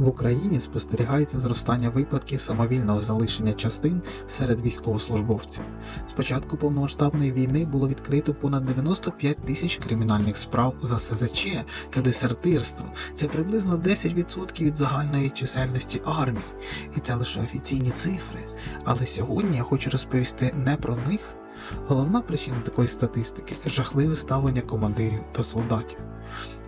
В Україні спостерігається зростання випадків самовільного залишення частин серед військовослужбовців. З початку повномасштабної війни було відкрито понад 95 тисяч кримінальних справ за СЗЧ та десертирство. Це приблизно 10% від загальної чисельності армії, і це лише офіційні цифри. Але сьогодні я хочу розповісти не про них. Головна причина такої статистики жахливе ставлення командирів до солдатів.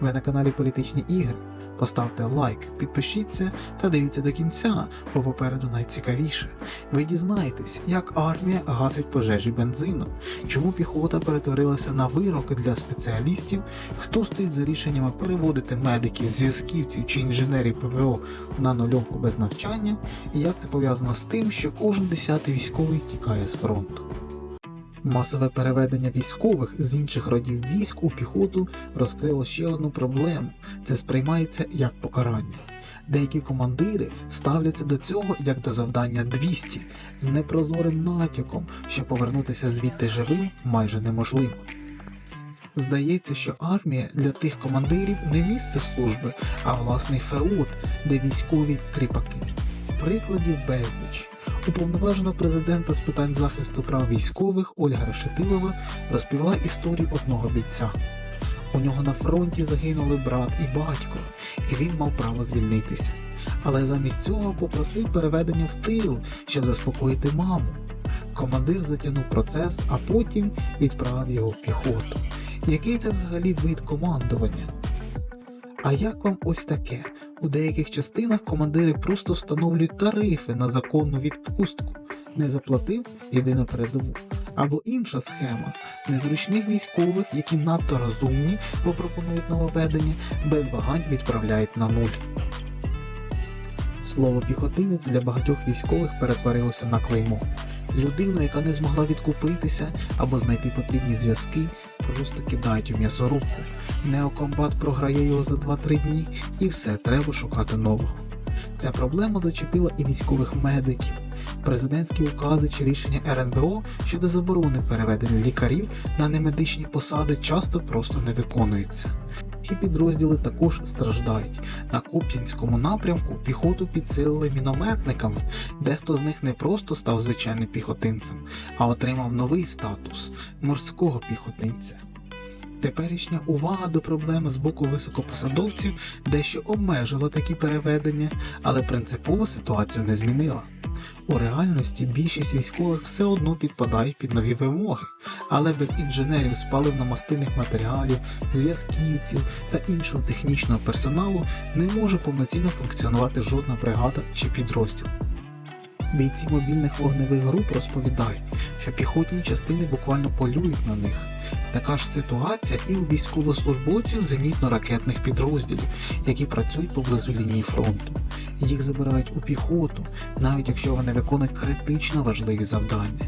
Ви на каналі Політичні ігри. Поставте лайк, підпишіться та дивіться до кінця, бо попереду найцікавіше. Ви дізнаєтесь, як армія гасить пожежі бензину, чому піхота перетворилася на вирок для спеціалістів, хто стоїть за рішеннями переводити медиків, зв'язківців чи інженерів ПВО на нульовку без навчання, і як це пов'язано з тим, що кожен десятий військовий тікає з фронту. Масове переведення військових з інших родів військ у піхоту розкрило ще одну проблему це сприймається як покарання. Деякі командири ставляться до цього як до завдання 200 з непрозорим натяком, що повернутися звідти живим майже неможливо. Здається, що армія для тих командирів не місце служби, а власний феод, де військові кріпаки. Прикладів безліч. Уповноважена президента з питань захисту прав військових Ольга Решетилова розповіла історію одного бійця. У нього на фронті загинули брат і батько, і він мав право звільнитися. Але замість цього попросив переведення в тил, щоб заспокоїти маму. Командир затягнув процес, а потім відправив його в піхоту. Який це взагалі вид командування? А як вам ось таке? У деяких частинах командири просто встановлюють тарифи на законну відпустку, не заплатив йди на передову. Або інша схема незручних військових, які надто розумні, бо пропонують нововведення, без вагань відправляють на нуль. Слово піхотинець для багатьох військових перетворилося на клеймо. Людину, яка не змогла відкупитися або знайти потрібні зв'язки, просто кидають у м'ясорубку. Неокомбат програє його за 2-3 дні і все, треба шукати нового. Ця проблема зачепила і військових медиків. Президентські укази чи рішення РНБО щодо заборони переведення лікарів на немедичні посади часто просто не виконуються. Ці підрозділи також страждають. На Куп'янському напрямку піхоту підсилили мінометниками, дехто з них не просто став звичайним піхотинцем, а отримав новий статус морського піхотинця. Теперішня увага до проблеми з боку високопосадовців дещо обмежила такі переведення, але принципово ситуацію не змінила. У реальності більшість військових все одно підпадають під нові вимоги, але без інженерів з паливно-мастильних матеріалів, зв'язківців та іншого технічного персоналу не може повноцінно функціонувати жодна бригада чи підрозділ. Бійці мобільних вогневих груп розповідають, що піхотні частини буквально полюють на них. Така ж ситуація і у військовослужбовців зенітно-ракетних підрозділів, які працюють поблизу лінії фронту. Їх забирають у піхоту, навіть якщо вони виконують критично важливі завдання.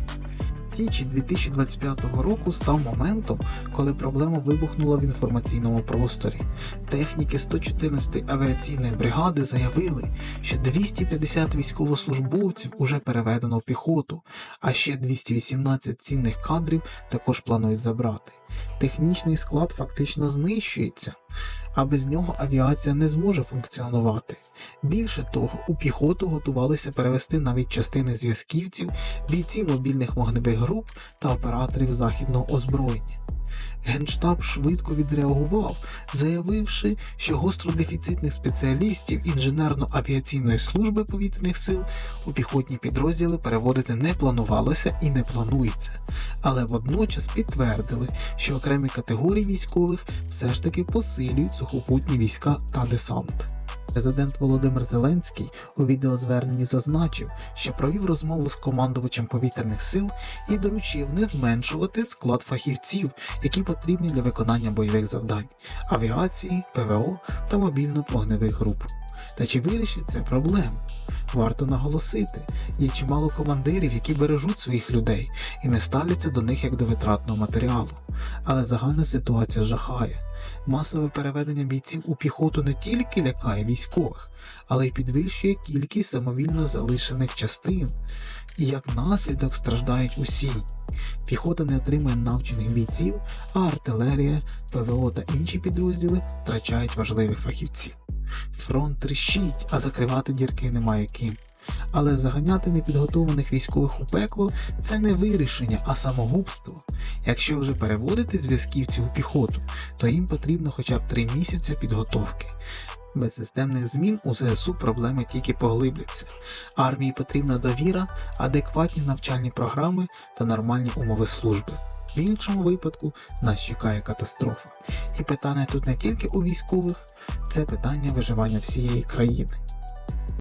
Тічі 2025 року став моментом, коли проблема вибухнула в інформаційному просторі. Техніки 114-ї авіаційної бригади заявили, що 250 військовослужбовців уже переведено в піхоту, а ще 218 цінних кадрів також планують забрати. Технічний склад фактично знищується, а без нього авіація не зможе функціонувати. Більше того, у піхоту готувалися перевести навіть частини зв'язківців, бійців мобільних вогневих груп та операторів західного озброєння. Генштаб швидко відреагував, заявивши, що гостродефіцитних спеціалістів інженерно-авіаційної служби повітряних сил у піхотні підрозділи переводити не планувалося і не планується, але водночас підтвердили, що окремі категорії військових все ж таки посилюють сухопутні війська та десант. Президент Володимир Зеленський у відеозверненні зазначив, що провів розмову з командувачем повітряних сил і доручив не зменшувати склад фахівців, які потрібні для виконання бойових завдань авіації, ПВО та мобільно-вогневих груп. Та чи вирішить це проблему? Варто наголосити, є чимало командирів, які бережуть своїх людей і не ставляться до них як до витратного матеріалу. Але загальна ситуація жахає. Масове переведення бійців у піхоту не тільки лякає військових, але й підвищує кількість самовільно залишених частин, і як наслідок страждають усі. Піхота не отримує навчених бійців, а артилерія, ПВО та інші підрозділи втрачають важливих фахівців. Фронт тріщить, а закривати дірки немає ким. Але заганяти непідготованих військових у пекло це не вирішення, а самогубство. Якщо вже переводити зв'язківців у піхоту, то їм потрібно хоча б три місяці підготовки. Без системних змін у ЗСУ проблеми тільки поглибляться. Армії потрібна довіра, адекватні навчальні програми та нормальні умови служби. В іншому випадку нас чекає катастрофа. І питання тут не тільки у військових, це питання виживання всієї країни.